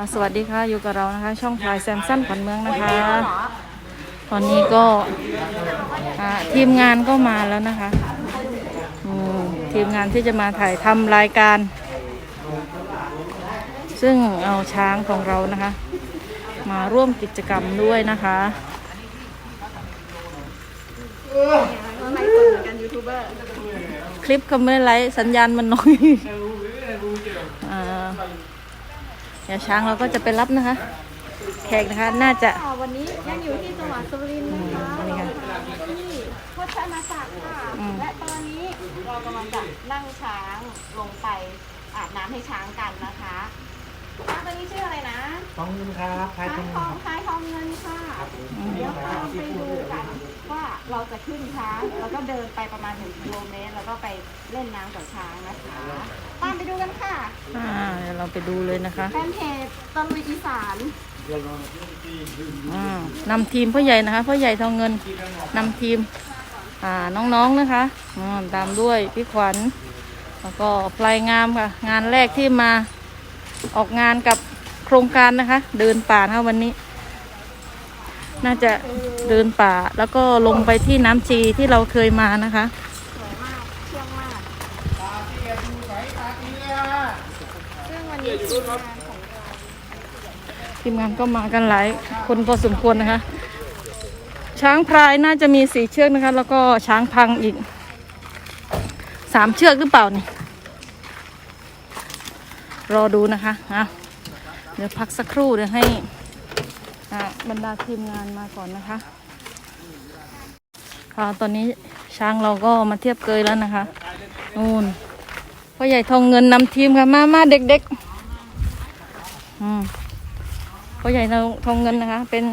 อ่าสวัสดีค่ะอยู่กับเรานะคะ ช่องพลายแซมสันขวัญเมืองนะคะ ตอนนี้ก็อ่าทีมงานก็มาแล้วนะคะอืมทีมงานที่จะมาถ่ายทำรายการ ซึ่งเอาช้างของเรานะคะ มาร่วมกิจกรรมด้วยนะคะไลฟ์สดเหมือนกันยูทูบเบอร์คลิปก็ไม่ได้ไลฟ์สัญญาณมันน้อย อ่าเดี๋ยวช้างเราก็จะไปรับนะคะ แขกนะคะน่าจะค่ะวันนี้ยังอยู่ที่จังหวัดสุรินทร์นะคะอืมนี่ค่ะที่โคชนาจักรค่ะอืมและตอนนี้เรากำลังจะนั่งช้างลงไปอาบน้ำให้ช้างกันนะคะช้าง ตัวนี้ชื่ออะไรนะทองเงินครับพายช้างทองทองคล้ายทองเงินค่ะ เดี๋ยวเราไปดูกันว่าเราจะขึ้นช้างแล้วก็เดินไปประมาณหนึ่งกิโลเมตร แล้วก็ไปเล่นน้ำกับช้างนะคะตามไปดูกันค่ะอ่าเดี๋ยวเราไปดูเลยนะคะแฟนเพจตะลุยอีสานอ่านำทีมพ่อใหญ่นะคะพ่อใหญ่ทองเงินนำทีมอ่าน้องๆนะคะอ่าตามด้วยพี่ขวัญแล้วก็ปลายงามค่ะ งานแรกที่มา ออกงานกับโครงการนะคะ เดินป่านะคะวันนี้ น่าจะเดินป่าแล้วก็ลงไปที่น้ำจีที่เราเคยมานะคะทีมงานก็มากันหลายคนพอสมควรนะคะ ช้างพรายน่าจะมีสีเชือกนะคะ แล้วก็ช้างพังอีกสามเชือกหรือเปล่านี่ รอดูนะคะอะเดี๋ยวพักสักครู่เดี๋ยวให้บรรดาทีมงานมาก่อนนะคะค่ะตอนนี้ช้างเราก็มาเทียบเกยแล้วนะคะนู่นพ่อใหญ่ทองเงินนำทีมค่ะมามาเด็กๆอืมพ่อใหญ่ทองเงินนะคะ เป็น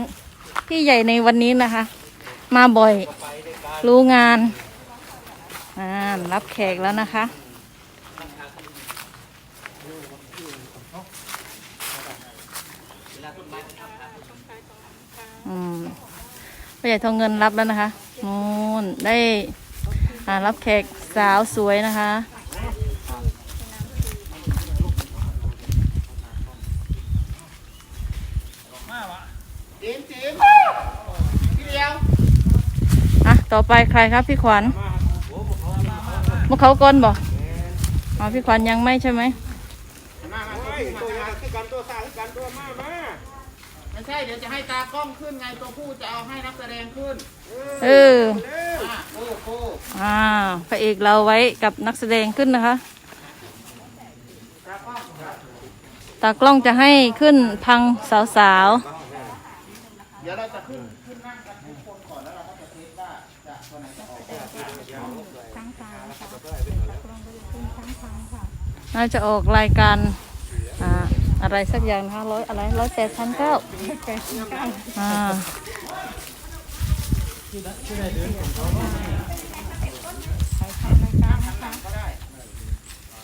พี่ใหญ่ในวันนี้นะคะ มาบ่อยรู้งานอ่ารับแขกแล้วนะคะ อืมพ่อใหญ่ทองเงินรับแล้วนะคะนู่นได้อ่ารับแขกสาวสวยนะคะอะต่อไปใครครับพี่ขวัญมุกเขาก่อนบอกอ๋อพี่ขวัญยังไม่ใช่ไหมตัวยาคือกันตัวสากันตัวมาม ไม่ใช่เดี๋ยวจะให้ตากล้องขึ้นไงตัวผู้จะเอาให้นักแสดงขึ้นเอออะโอ้โหอ่าพระเอกเราไว้กับนักแสดงขึ้นนะคะ ตากล้องจะให้ขึ้นพังสาวเดี๋ยวเราจะขึ้นขึ้นนั่งกันทุกคนก่อนแล้วเราก็จะเทสว่าจะตัวไหนจะออกช้างพางค่ะลองไปดูคุณช้างพางค่ะ ๆน่าจะออกรายการอ่า อะไรสักอย่างนะคะร้อยอะไรร้อยแปดพันเก้าแปดสิบเก้าอ่า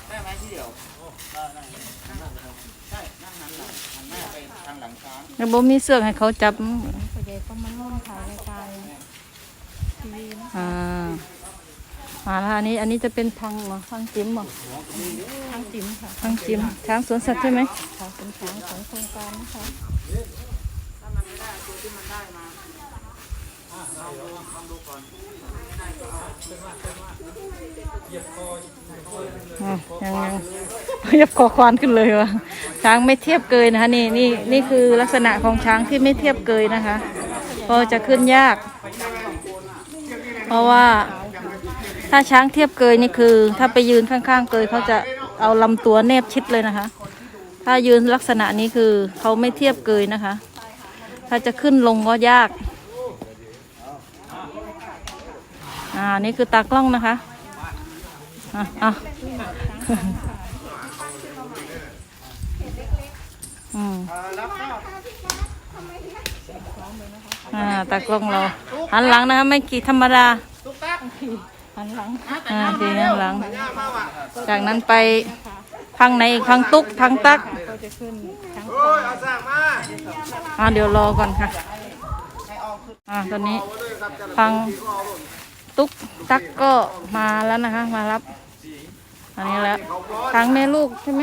ได้ไหมพี่เดียวได้ได้ใช่นั่งหันหลังหันหน้าไปทางหลังช้างแล้วบ่มีเสื้อให้เขาจับพ่อใหญ่ก็มาร่วมถ่ายรายการทีวีนะอ่า มาแล้วอันนี้อันนี้จะเป็นพังเหรอพังจิ้มเหรอช้างจิ๋มค่ะพังจิ้มช้างสวนสัตว์ใช่ไหมค่ะเป็นช้างของโครงการนะคะอะยังยังยับคอควานขึ้นเลยวะช้างไม่เทียบเกยนะคะนี่นี่นี่คือลักษณะของช้างที่ไม่เทียบเกยนะคะก็จะขึ้นยาก เพราะว่า ถ้าช้างเทียบเกยนี่คือ ถ้าไปยืนข้างๆเกยเขาจะเอาลำตัวแนบชิดเลยนะคะ ถ้ายืนลักษณะนี้คือเขาไม่เทียบเกยนะคะ ถ้าจะขึ้นลงก็ยากอ่านี่คือตากล้องนะคะอะอะอืมอ่าตากล้องเราหันหลังนะคะไม่กี่ธรรมดาตุ๊กตัก หันหลังอะแต่อ่าย่าทีมาเร็หัวนหลังแต่ย่ามาว่ะจากนั้นไปพังไหนอีกพังตุ๊กพังตักก็จะขึ้นช้างโอ้ยเอาสั่งมาอ่าเดี๋ยวรอก่อนค่ะอ่าตอนนี้พังตุ๊กตักก็มาแล้วนะคะ มารับ อันนี้แล้วทางแม่ลูกใช่ไหม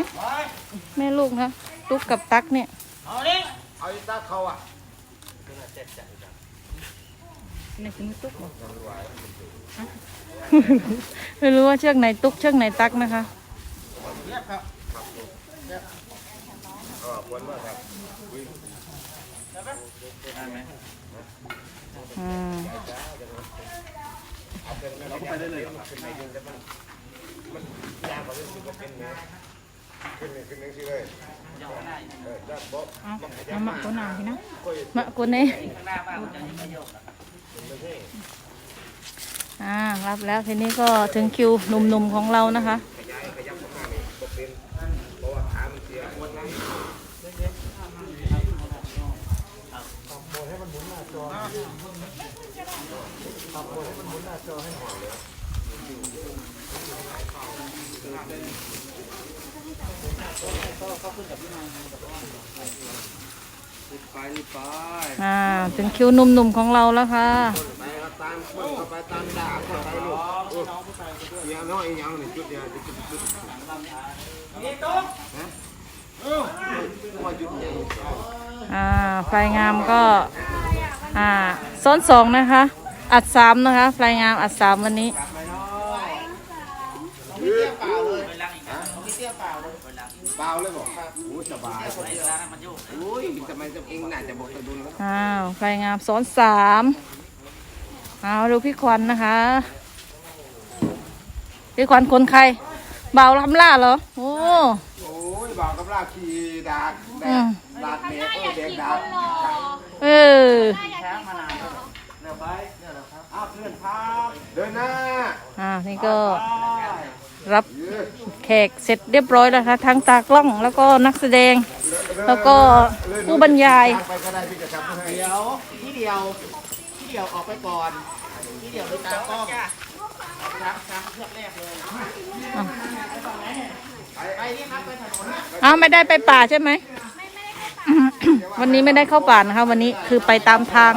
แม่ลูกนะตุ๊กกับตักเนี่ยเเอาดิเอาอีตาเขาอะในคุณตุ๊กเหรอฮะ ไม่รู้ว่าเชือกไหนตุ๊กเชือกไหนตักนะคะเรียบครับอืมเอาเอามาโกนหนาพี่นะมาโกนเน่ อ่ารับแล้วทีนี้ก็ถึงคิวหนุ่มๆของเรานะคะอ่าถึงคิวหนุ่มๆของเราแล้วค่ะ ตามคนเข้าไปตามด่าคนไปลูกโอ้ยยังน้อยยังนี่จุดเดียวจุดจุดจุดนี่ตุ๊กฮะอ่าจุดใหญ่อ่าไฟงามก็อ่าซ้อนสองนะคะ อัดสามนะคะไฟงามอัดสามวันนี้เตี้ยเปล่าเลยเปล่าเลยบอกโอ้สบายโอ้ยทำไมจะเองน่าจะบอกตะดุนแล้วอ้าวไฟงามซ้อนสาม เอาดูพี่ควันนะคะ พี่ควันคนใครเบาลำล่าเหรอ โอ้โอ้ยบอกกับลาขี่ดากแดอืกมดากเด็กเออเด็กดากเอออ้าวเพื่อนครับเดินหน้าอ่านี่ก็รับแขกเสร็จเรียบร้อยแล้วค่ะทั้งตากล้องแล้วก็นักแสดง แล้วก็ผู้บรรยายไปก็ได้พี่จะจับให้เดี๋ยวที่เดียวที่ เดียวออกไปก่อนที่เดียวไปตามกล้องครับครับเชือกแรกเลยไปนี่ครับไปถนนนะอ้าวไม่ได้ไปป่าใช่ไหมวันนี้ไม่ได้เข้าป่านะคะ วันนี้คือไปตามทาง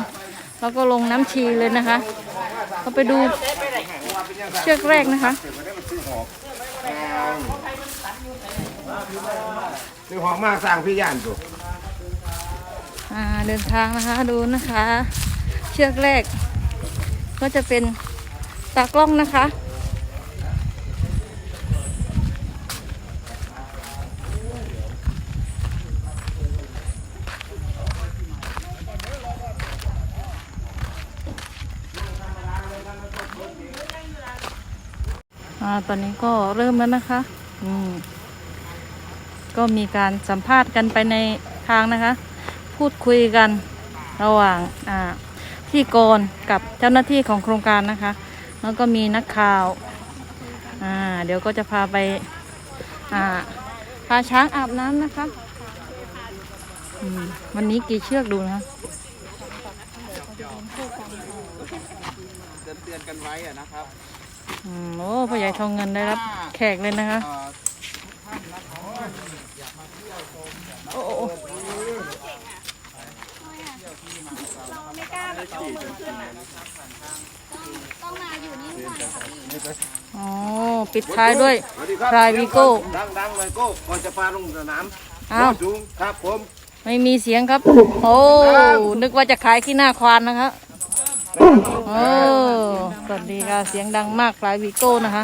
แล้วก็ลงน้ำชีเลยนะคะก็ไปดูเชือกแรกนะคะซื้อของมากสร้างพี่ย่านตัวอ่าเดินทางนะคะดูนะคะ เชือกแรก ก็จะเป็นตากล้องนะคะอ่าตอนนี้ก็เริ่มแล้วนะคะ อืม ก็มีการสัมภาษณ์กันไปในทางนะคะ พูดคุยกันระหว่าง อ่า พี่กรกับเจ้าหน้าที่ของโครงการนะคะ แล้วก็มีนักข่าวอ่าเดี๋ยวก็จะพาไปอ่าพาช้างอาบน้ำนะคะอืมวันนี้กี่เชือกดูนะคะเตือนเตือนกันไว้อะนะครับอืมโอ้พ่อใหญ่ทองเงินได้รับแขกเลยนะคะเอ่อโอ้โอ้โอ้ ไม่กล้าแบบเอามือขึ้นอะต้องมาอยู่นี่ก่อนค่ะพี่อ๋อปิดท้ายด้วย สวัสดีครับพรายวีโก้ ดังๆเลยโก้ก่อนจะพาลงสนามอ้าว สูงครับผม ไม่มีเสียงครับ โอ้นึกว่าจะขายขี้หน้าควานนะคะโอ้สวัสดีค่ะเสียงดังมากหลายวีโก้นะคะ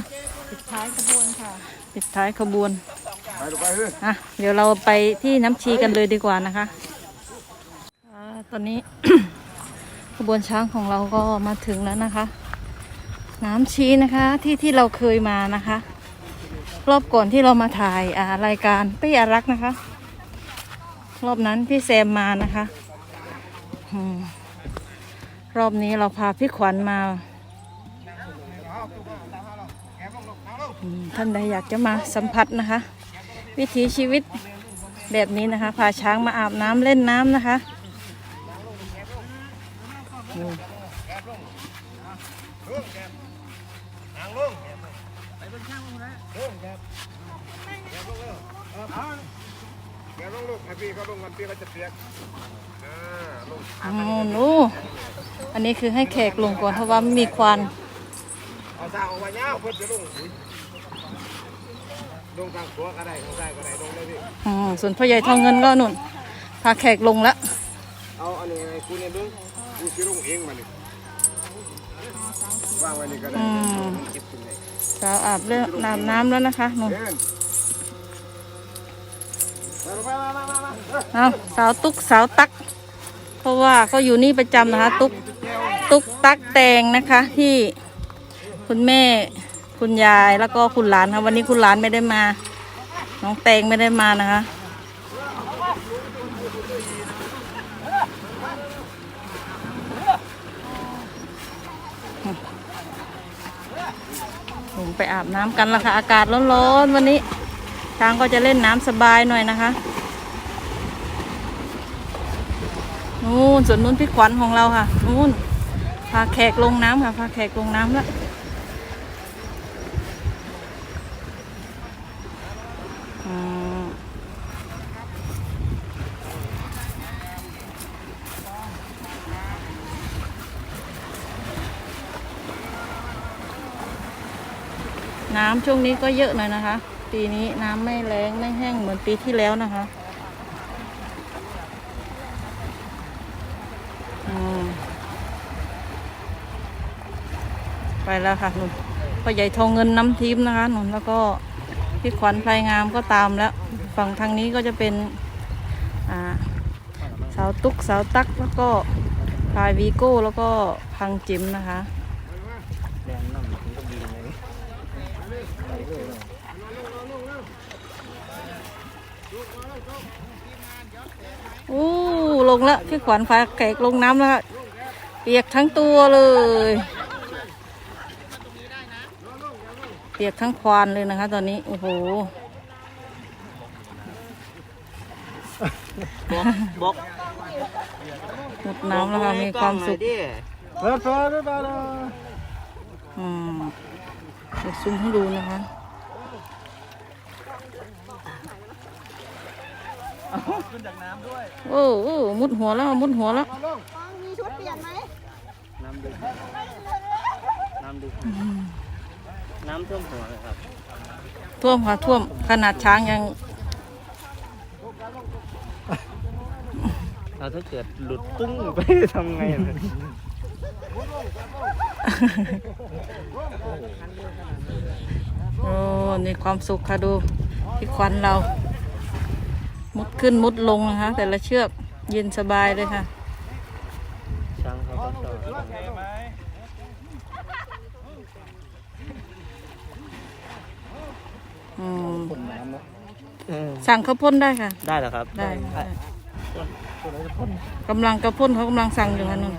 ปิดท้ายขบวนค่ะปิดท้ายขบวนไปดูไปเฮ้ยอะเดี๋ยวเราไปที่น้ำชีกันเลยดีกว่านะคะอ่าตอนนี้ ขบวนช้างของเราก็มาถึงแล้วนะคะ น้ำชีนะคะที่ที่เราเคยมานะคะ รอบก่อนที่เรามาถ่ายารายการปี้อารักษ์นะคะ รอบนั้นพี่แซมมานะคะอรอบนี้เราพาพี่ขวัญมาท่านใดอยากจะมาสัมผัสนะคะ วิถีชีวิตแบบนี้นะคะ พาช้างมาอาบน้ำเล่นน้ำนะคะ เดี๋ยวลงลูกให้พี่เขาลงกันพี่เขาจะเปียกอ่าลงอ๋อหนูอันนี้คือให้แขกลงก่อนเพราะว่ามีควันเอาสางออกมาเงาเพื่อจะลงลงทางขัวก็ได้ทางซ้ก็ได้ลงเลยพี่อืมส่วนพ่อใหญ่ทองเงินก็หนุนพาแขกลงล้วเอาอันนี้ไอ้กูเนี่ยเบิ้ง กูสิลงเองมานี่วางไว้นี่ก็ได้อืมเก็บขึ้นได้สาวอาบเรื่องอาบน้ำแล้วนะคะหนูเดินไปมามามามาเออเอาสาวตุ๊กสาวตัก เพราะว่าเขาอยู่นี่ประจำนะคะ ตุ๊กตุ๊กตักแตงนะคะ ที่คุณแม่คุณยายแล้วก็คุณหลานค่ะวันนี้คุณหลานไม่ได้มา น้องแตงไม่ได้มานะคะ ไปอาบน้ำกันละค่ะ อากาศร้อนๆวันนี้ ช้างก็จะเล่นน้ำสบายหน่อยนะคะนู่นส่วนนู้นพี่ขวัญของเราค่ะนู่นพาแขกลงน้ำค่ะพาแขกลงน้ำแล้ว น้ำช่วงนี้ก็เยอะหน่อยนะคะ ปีนี้น้ำไม่แรงไม่แห้งเหมือนปีที่แล้วนะคะอืมไปแล้วค่ะหนุนพ่อใหญ่ทองเงินน้ำทิพย์นะคะหนุนแล้วก็พี่ขวัญไพรงามก็ตามแล้ว ฝั่งทางนี้ก็จะเป็นอ่าสาวตุ๊กสาวตักแล้วก็พายวีโก้แล้วก็พังจิมนะคะ โอ้ลงแล้วพี่ขวัญพาแขกลงน้ำแล้วค่ะเปียกทั้งตัวเลย เปียกทั้งควานเลยนะคะ ตอนนี้ โอ้โหบอกหมดน้ำแล้วค่ะมีความสุขเปิดไฟด้วยไปเลยอืมเดี๋ยวซูมให้ดูนะคะ โอ้โอ้มุดหัวแล้วมุดหัวแล้วมีชุดเปลี่ยนไหมน้ำดึกน้ำดึกน้ำท่วมหัวเลยครับท่วมค่ะท่วมขนาดช้างยังเราถ้าเกิดหลุดปุ้งไปทำไงอะโอ้มีความสุขค่ะดูพี่ควันเรา มุดขึ้นมุดลงนะคะ แต่ละเชือกเย็นสบายเลยค่ะช่างเขาก็ต่ออืมเออสั่งข้าวพ่นได้ค่ะ ได้เหรอครับได้ค่ะกำลังกระพ่นเขากำลังสั่งอยู่ค่ะนุ่น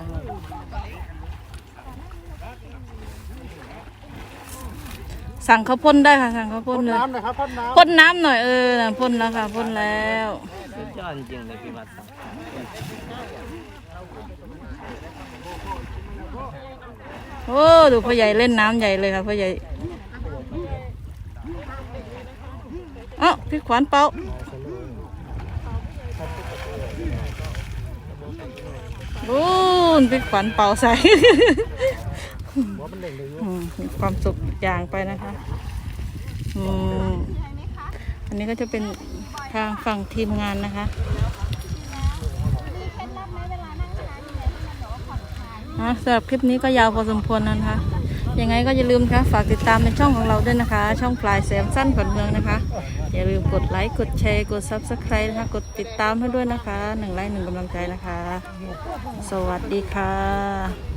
สั่งข้าวพ่นได้ค่ะ สั่งข้าวพ่นเลยน้ำนะครับพ่นน้พ่นน้ำหน่อยเออน่ะพ่นแล้วค่ะพ่นแล้วสุดยอดจริงๆเลยพี่วัดครับโอ้ดูพ่อใหญ่เล่นน้ำใหญ่เลยค่ะพ่อใหญ่เอ้าพี่ขวัญเป่าโอ้นพี่ขวัญเป่าใส่อื มีความสุขอย่างไปนะคะอืมอันนี้ก็จะเป็นทางฝั่งทีมงานนะคะอะสำหรับคลิปนี้ก็ยาวพอสมควรนะคะ ยังไงก็อย่าลืมนะคะฝากติดตามในช่องของเราด้วยนะคะ ช่องปลายแสมสั้นขอนเมืองนะคะ อย่าลืมกดไลค์กดแชร์กด subscribe นะคะ กดติดตามให้ด้วยนะคะหนึ่งไลค์หนึ่งกำลังใจนะคะ สวัสดีค่ะ